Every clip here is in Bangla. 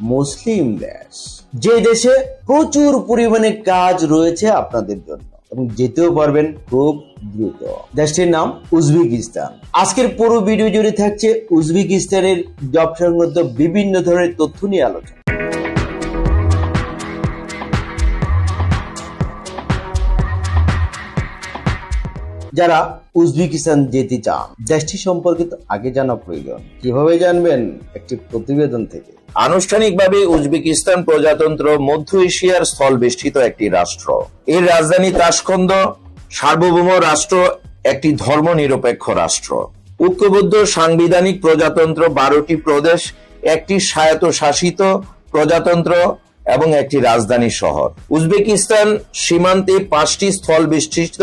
মুসলিম দেশ, যে দেশে প্রচুর পরিমাণে কাজ রয়েছে আপনাদের জন্য। এবং যেতেও পারবেন খুব দ্রুত। দেশটির নাম উজবেকিস্তান। আজকের পুরো ভিডিও জুড়ে থাকছে উজবেকিস্তানের জব সংক্রান্ত বিভিন্ন ধরনের তথ্য নিয়ে আলোচনা। যারা উজবেকিস্তান যেতে চান, দেশটি সম্পর্কে তো আগে জানা প্রয়োজন। কীভাবে জানবেন? একটি প্রতিবেদন থেকে। আনুষ্ঠানিকভাবে উজবেকিস্তান প্রজাতন্ত্র মধ্য এশিয়ার স্থল বেষ্টিত একটি রাষ্ট্র। এর রাজধানী তাসকন্দ সার্বভৌম রাষ্ট্র, একটি ধর্মনিরপেক্ষ রাষ্ট্র। ঐক্যবদ্ধ সাংবিধানিক প্রজাতন্ত্র বারোটি প্রদেশ, একটি স্বায়ত্তশাসিত প্রজাতন্ত্র এবং একটি রাজধানী শহর। উজবেকিস্তান সীমান্তে পাঁচটি স্থল বেষ্টিত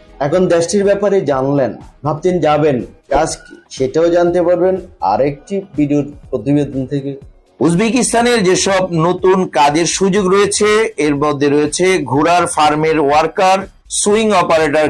এখন দেশটির ব্যাপারে জানলেন ভাবতেন যাবেন। কাজ কি? সেটাও জানতে পারবেন আরেকটি ভিডিওর প্রতিবেদন থেকে। উজবেকিস্তানের যেসব নতুন কাজের সুযোগ রয়েছে, এর মধ্যে রয়েছে ঘোড়ার ফার্মের ওয়ার্কার, সুইং অপারেটর